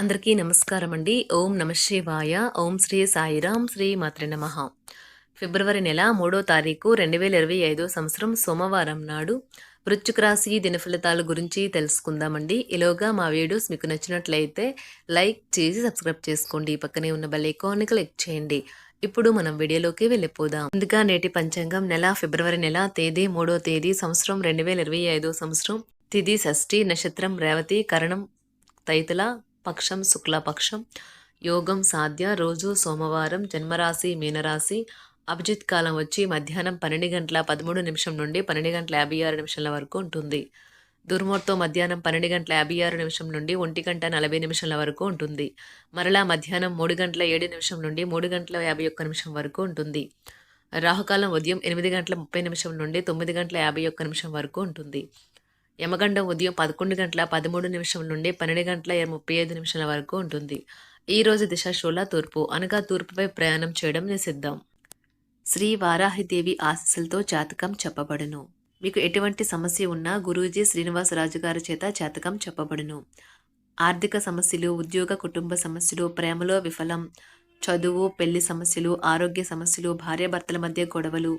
అందరికీ నమస్కారం అండి. ఓం నమ శివాయ. ఓం శ్రీ సాయిరాం శ్రీ మాత్రి నమ. ఫిబ్రవరి నెల మూడో తారీఖు రెండు వేల ఇరవై ఐదో సంవత్సరం సోమవారం నాడు వృశ్చిక రాశి దినఫలితాల గురించి తెలుసుకుందామండి. ఇలాగా మా వీడియోస్ మీకు నచ్చినట్లయితే లైక్ చేసి సబ్స్క్రైబ్ చేసుకోండి. పక్కనే ఉన్న బెల్ ఐకాన్ని క్లిక్ చేయండి. ఇప్పుడు మనం వీడియోలోకి వెళ్ళిపోదాం. ముందుగా నేటి పంచాంగం నెల ఫిబ్రవరి నెల తేదీ మూడో తేదీ సంవత్సరం రెండు వేల ఇరవై ఐదో సంవత్సరం. తిది షష్ఠి నక్షత్రం రేవతి కరణం తైతుల పక్షం శుక్లపక్షం. యోగం సాధ్య. రోజు సోమవారం జన్మరాశి మీనరాశి. అభిజిత్ కాలం వచ్చి మధ్యాహ్నం పన్నెండు గంటల పదమూడు నిమిషం నుండి పన్నెండు గంటల యాభై ఆరు నిమిషాల వరకు ఉంటుంది. దుర్మోర్తో మధ్యాహ్నం పన్నెండు గంటల యాభై ఆరు నిమిషం నుండి ఒంటి గంట నలభై నిమిషాల వరకు ఉంటుంది. మరలా మధ్యాహ్నం మూడు గంటల ఏడు నిమిషం నుండి మూడు గంటల యాభై ఒక్క నిమిషం వరకు ఉంటుంది. రాహుకాలం ఉదయం ఎనిమిది గంటల ముప్పై నిమిషం నుండి తొమ్మిది గంటల యాభై ఒక్క నిమిషం వరకు ఉంటుంది. యమగండం ఉదయం పదకొండు గంటల పదమూడు నిమిషం నుండి పన్నెండు గంటల ముప్పై ఐదు నిమిషాల వరకు ఉంటుంది. ఈ రోజు దిశ షోలా తూర్పు. అనగా తూర్పుపై ప్రయాణం చేయడం నిషిద్ధం. శ్రీ వారాహిదేవి ఆశీస్సులతో జాతకం చెప్పబడును. మీకు ఎటువంటి సమస్య ఉన్నా గురూజీ శ్రీనివాసరాజు గారి చేత జాతకం చెప్పబడును. ఆర్థిక సమస్యలు ఉద్యోగ కుటుంబ సమస్యలు ప్రేమలో విఫలం చదువు పెళ్ళి సమస్యలు ఆరోగ్య సమస్యలు భార్యాభర్తల మధ్య గొడవలు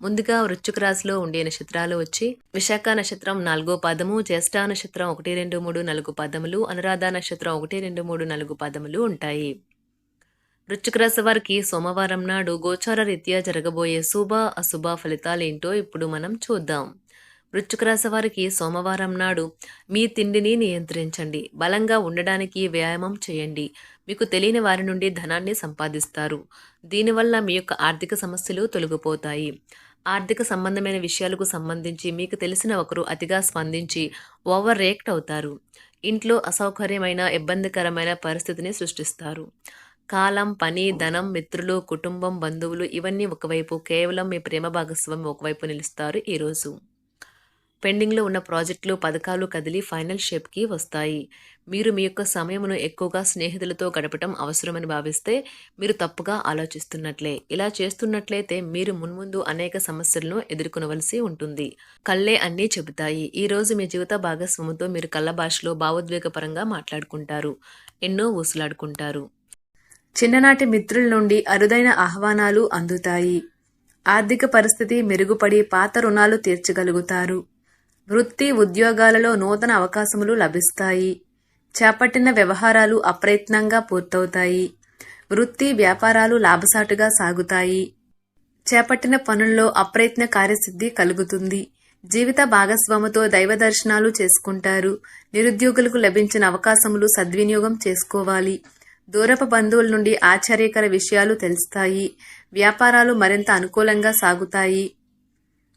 ముందుగా వృశ్చిక రాశిలో ఉండే నక్షత్రాలు వచ్చి విశాఖ నక్షత్రం నాలుగో పదము జ్యేష్ఠ నక్షత్రం ఒకటి రెండు మూడు నాలుగు పదములు అనురాధ నక్షత్రం ఒకటి రెండు మూడు నాలుగు పదములు ఉంటాయి. వృశ్చిక రాశి వారికి సోమవారం నాడు గోచార రీత్యా జరగబోయే శుభ అశుభ ఫలితాలేంటో ఇప్పుడు మనం చూద్దాం. వృశ్చిక రాశి వారికి సోమవారం నాడు మీ తిండిని నియంత్రించండి. బలంగా ఉండడానికి వ్యాయామం చేయండి. మీకు తెలియని వారి నుండి ధనాన్ని సంపాదిస్తారు. దీనివల్ల మీ యొక్క ఆర్థిక సమస్యలు తొలగిపోతాయి. ఆర్థిక సంబంధమైన విషయాలకు సంబంధించి మీకు తెలిసిన ఒకరు అతిగా స్పందించి ఓవర్ రియాక్ట్ అవుతారు. ఇంట్లో అసౌకర్యమైన ఇబ్బందికరమైన పరిస్థితిని సృష్టిస్తారు. కాలం పని ధనం మిత్రులు కుటుంబం బంధువులు ఇవన్నీ ఒకవైపు కేవలం మీ ప్రేమ భాగస్వామి ఒకవైపు నిలుస్తారు ఈరోజు. పెండింగ్లో ఉన్న ప్రాజెక్టులు పథకాలు కదిలి ఫైనల్ షేప్కి వస్తాయి. మీరు మీ యొక్క సమయమును ఎక్కువగా స్నేహితులతో గడపటం అవసరమని భావిస్తే మీరు తప్పుగా ఆలోచిస్తున్నట్లే. ఇలా చేస్తున్నట్లయితే మీరు మున్ముందు అనేక సమస్యలను ఎదుర్కొనవలసి ఉంటుంది. కళ్ళే అన్నీ చెబుతాయి. ఈరోజు మీ జీవిత భాగస్వామితో మీరు కళ్ళ భాషలో భావోద్వేగపరంగా మాట్లాడుకుంటారు. ఎన్నో ఊసులాడుకుంటారు. చిన్ననాటి మిత్రుల నుండి అరుదైన ఆహ్వానాలు అందుతాయి. ఆర్థిక పరిస్థితి మెరుగుపడి పాత రుణాలు తీర్చగలుగుతారు. వృత్తి ఉద్యోగాలలో నూతన అవకాశములు లభిస్తాయి. చేపట్టిన వ్యవహారాలు అప్రయత్నంగా పూర్తవుతాయి. వృత్తి వ్యాపారాలు లాభసాటుగా సాగుతాయి. చేపట్టిన పనుల్లో అప్రయత్న కార్యసిద్ధి కలుగుతుంది. జీవిత భాగస్వామితో దైవ దర్శనాలు చేసుకుంటారు. నిరుద్యోగులకు లభించిన అవకాశములు సద్వినియోగం చేసుకోవాలి. దూరపు బంధువుల నుండి ఆశ్చర్యకర విషయాలు తెలుస్తాయి. వ్యాపారాలు మరింత అనుకూలంగా సాగుతాయి.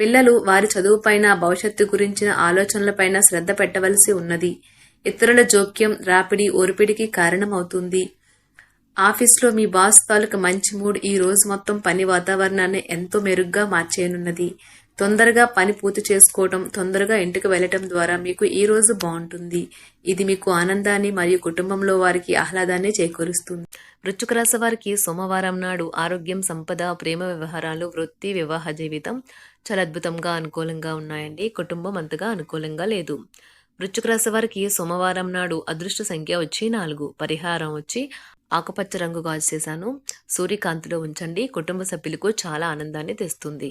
పిల్లలు వారి చదువుపైన భవిష్యత్తు గురించిన ఆలోచనలపైన శ్రద్ధ పెట్టవలసి ఉన్నది. ఇతరుల జోక్యం రాపిడి ఓర్పిడికి కారణమవుతుంది. ఆఫీస్లో మీ బాస్ తాలూకు మంచి మూడ్ ఈ రోజు మొత్తం పని వాతావరణాన్ని ఎంతో మెరుగ్గా మార్చేయనున్నది. తొందరగా పని పూర్తి చేసుకోవటం తొందరగా ఇంటికి వెళ్ళటం ద్వారా మీకు ఈ రోజు బాగుంటుంది. ఇది మీకు ఆనందాన్ని మరియు కుటుంబంలో వారికి ఆహ్లాదాన్ని చేకూరుస్తుంది. వృశ్చిక రాశి వారికి సోమవారం నాడు ఆరోగ్యం సంపద ప్రేమ వ్యవహారాలు వృత్తి వివాహ జీవితం చాలా అద్భుతంగా అనుకూలంగా ఉన్నాయండి. కుటుంబం అంతగా అనుకూలంగా లేదు. వృశ్చిక రాశి వారికి సోమవారం నాడు అదృష్ట సంఖ్య వచ్చి నాలుగు. పరిహారం వచ్చి ఆకుపచ్చ రంగు గాజు చేశాను. సూర్యకాంతిలో ఉంచండి. కుటుంబ సభ్యులకు చాలా ఆనందాన్ని తెస్తుంది.